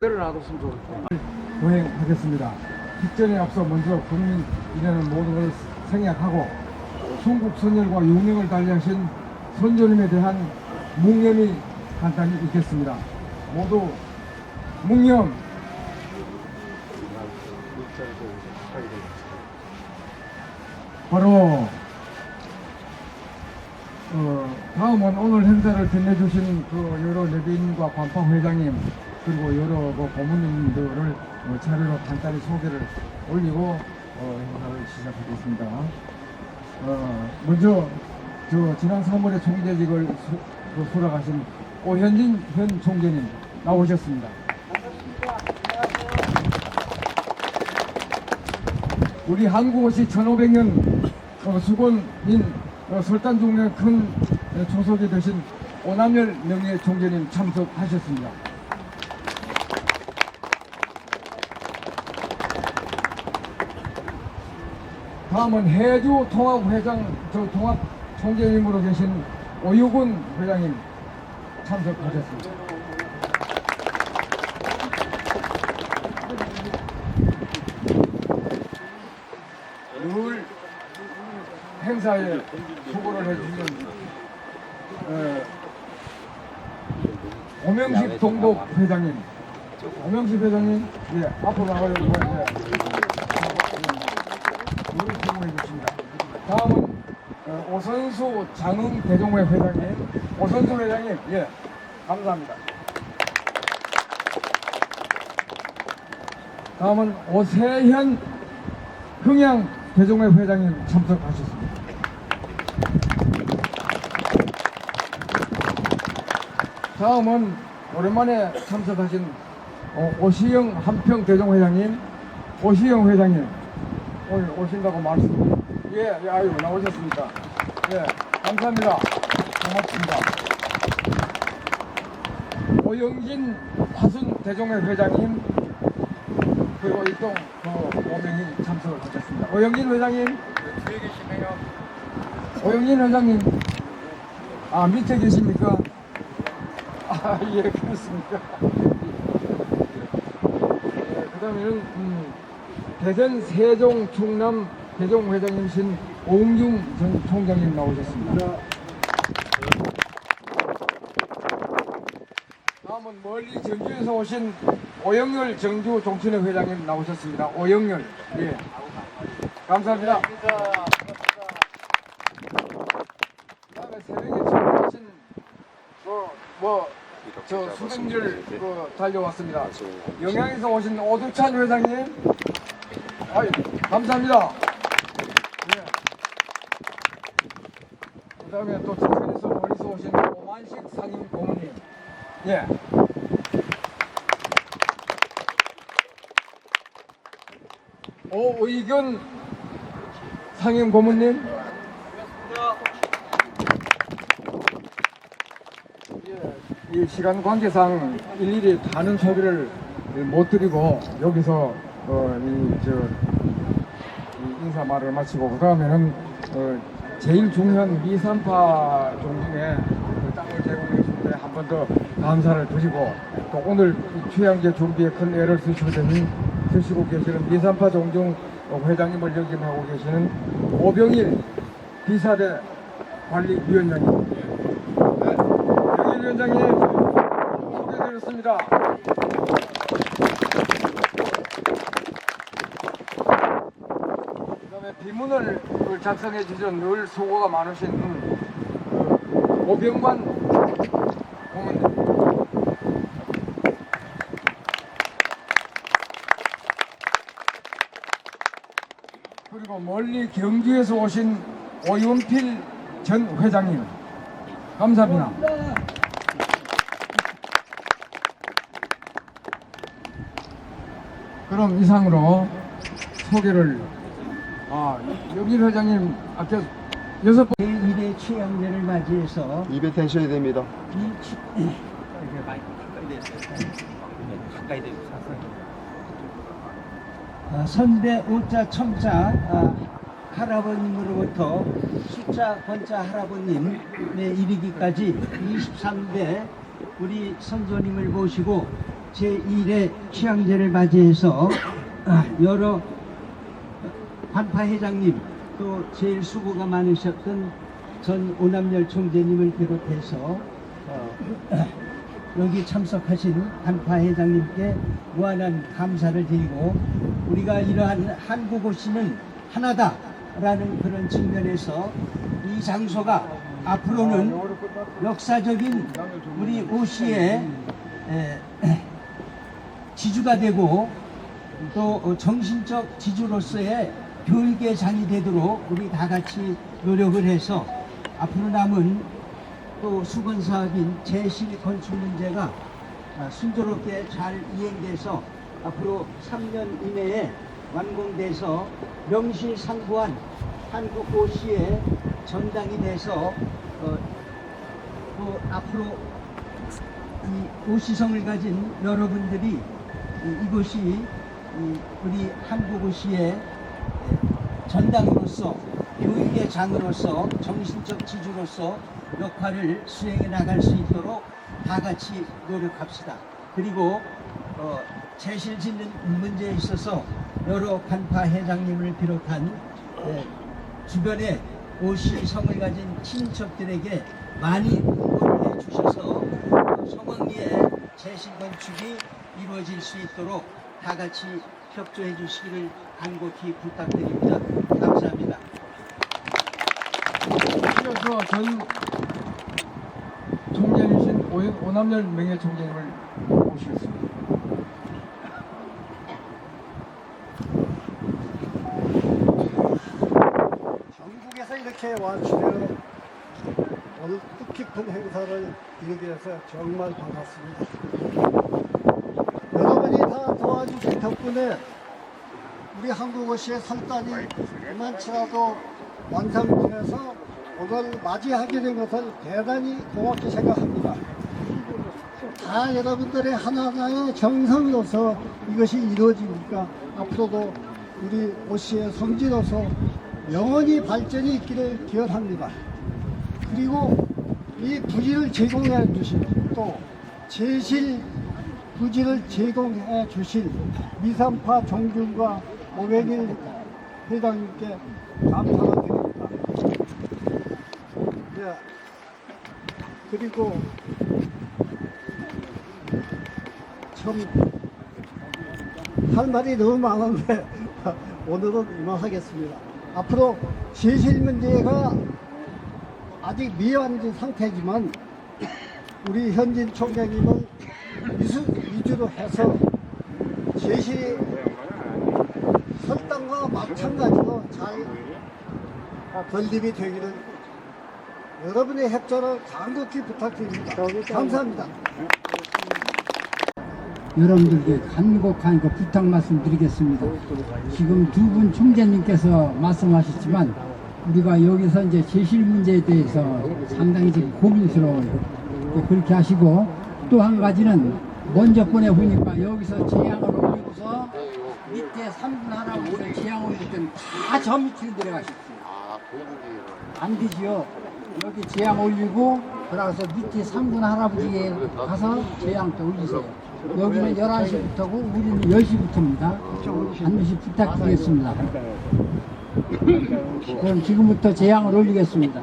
그대로 놔뒀으면 좋을 텐데. 도행하겠습니다. 직전에 앞서 먼저 국민 이라는 모든 것을 생략하고 순국 선열과 용맹을 달리하신 선조님에 대한 묵념이 간단히 있겠습니다. 모두 묵념. 바로 어, 다음은 오늘 행사를 빛내주신 그 여러 내빈과 관파 회장님 그리고 여러 그 고문님들을 어, 차례로 간단히 소개를 올리고 어, 행사를 시작하겠습니다. 어, 먼저 저 지난 3월에 총재직을 수, 그 수락하신 오현진 현 총재님 나오셨습니다. 우리 한국옷이 1500년 어, 수건인 어, 설단 중에 큰 어, 조석이 되신 오남열 명예 총재님 참석하셨습니다. 다음은 해주 통합회장 저 통합 총재님으로 계신 오유근 회장님 참석하셨습니다. 늘 행사에 수고를 해주시는 어, 오명식 동복 회장님 오명식 회장님 예 앞으로 나가려고 하는데 해 주십니다. 다음은 어, 오선수 장흥 대종회 회장님 오선수 회장님 예 감사합니다. 다음은 오세현 흥양 대종회 회장님 참석하셨습니다. 다음은 오랜만에 참석하신 어, 오시영 한평 대종회장님, 오시영 회장님 오늘 오신다고 말씀. 예, 예, 아유 나오셨습니까? 예, 감사합니다. 고맙습니다. 오영진 화순 대종회 회장님 그리고 이동 그 5명이 참석을 하셨습니다. 오영진 회장님, 뒤에 계시네요. 오영진 회장님, 아 밑에 계십니까? 아 예 그렇습니까? 예, 그 다음에는 음, 대전 세종 충남 대종 회장님이신 오웅중 전 총장님 나오셨습니다. 다음은 멀리 전주에서 오신 오영열 정주 종친회 회장님 나오셨습니다. 오영열. 예. 감사합니다. 그다음에 새벽에 참여하신 그뭐저 수백률 그 달려왔습니다. 영양에서 오신 오두찬 회장님. 아유, 감사합니다. 예. 그 다음에 또 천천에서 멀리서 오신 오만식 상임 고모님. 예. 오의견 상임 고모님. 예, 이 시간 관계상 일일이 다는 소리를 못 드리고 여기서 어, 이, 저, 이 인사 말을 마치고 그 다음에는 어, 제일 중요한 미산파 종중에 그 땅을 제공해 주는데 한 번 더 감사를 드리고 또 오늘 이 취향제 준비에 큰 애를 쓰시고 계신 쓰시고 계시는 미산파 종중 회장님을 역임하고 계시는 오병일 비사대 관리위원장님 병일 위원장님 소개드렸습니다. 그다음에 비문을 작성해 주신 늘 수고가 많으신 음, 그 오병관 고문님. 그리고 멀리 경주에서 오신 오윤필 전 회장님 감사합니다. 그럼 이상으로 소개를 아 여길 회장님 아까 여섯 번. 제1회 취향제를 맞이해서 입에 대셔야 됩니다. 이 취... 이게 많이 가까이 대서 가까이 대서 어, 선대 오자 첨자 아, 할아버님으로부터 숫자 권자 할아버님에 이르기까지 23대 우리 선조님을 모시고 제1회 취향제를 맞이해서 아, 여러 반파 회장님 또 제일 수고가 많으셨던 전 오남열 총재님을 비롯해서 어, 여기 참석하신 반파 회장님께 무한한 감사를 드리고 우리가 이러한 한국오시는 하나다라는 그런 측면에서 이 장소가 앞으로는 역사적인 우리 오시의 에, 지주가 되고 또 정신적 지주로서의 교육의 장이 되도록 우리 다 같이 노력을 해서 앞으로 남은 또 수건 사업인 재실 건축 문제가 아, 순조롭게 잘 이행돼서 앞으로 3년 이내에 완공돼서 명실상부한 한국 고시의 전당이 돼서 어, 또 앞으로 이 오시성을 가진 여러분들이 이- 이곳이 이 우리 한국 오시의 전당으로서 교육의 장으로서 정신적 지주로서 역할을 수행해 나갈 수 있도록 다 같이 노력합시다. 그리고 어, 재실 짓는 문제에 있어서 여러 간파 회장님을 비롯한 에, 주변에 오시 성을 가진 친인척들에게 많이 응원해 주셔서 성황리에 재실 건축이 이루어질 수 있도록 다 같이 협조해 주시기를 간곡히 부탁드립니다. 감사합니다. 이어서 전 총재이신 오- 오남열 명예 총재님을 모시겠습니다. 전국에서 이렇게 와주시면 오늘 뜻깊은 행사를 이루게 돼서 정말 반갑습니다. 도와주신 덕분에 우리 한국어시의 설단이 이만치라도 완성돼서 오늘 맞이하게 된 것을 대단히 고맙게 생각합니다. 다 여러분들의 하나하나의 정성으로서 이것이 이루어지니까 앞으로도 우리 오시의 성지로서 영원히 발전이 있기를 기원합니다. 그리고 이 부지를 제공해 주신 또 제실 부지를 제공해 주신 미산파 종균과 오백일 회장님께 감사를 드립니다. 예. 그리고 참 할 말이 너무 많은데 오늘은 이만하겠습니다. 앞으로 제실 문제가 아직 미완전 상태지만 우리 현진 총장님은 위주로 해서 제실 설당과 마찬가지로 잘 건립이 되기를 여러분의 협조를 간곡히 부탁드립니다. 감사합니다. 여러분들께 간곡한 그 부탁 말씀드리겠습니다. 지금 두 분 총재님께서 말씀하셨지만 우리가 여기서 이제 제실 문제에 대해서 상당히 지금 고민스러워요. 그렇게 하시고 또 한 가지는 먼저 보내 보니까 여기서 재앙을 올리고서 밑에 3분 하나부터 재앙 올릴 때는 다저 밑으로 내려가십시오. 안 되지요. 여기 재앙 올리고 그래서 밑에 3군 할아버지에 가서 재앙 또 올리세요. 여기는 11시부터고 우리는 10시부터입니다. 반드시 부탁드리겠습니다. 그럼 지금부터 재앙을 올리겠습니다.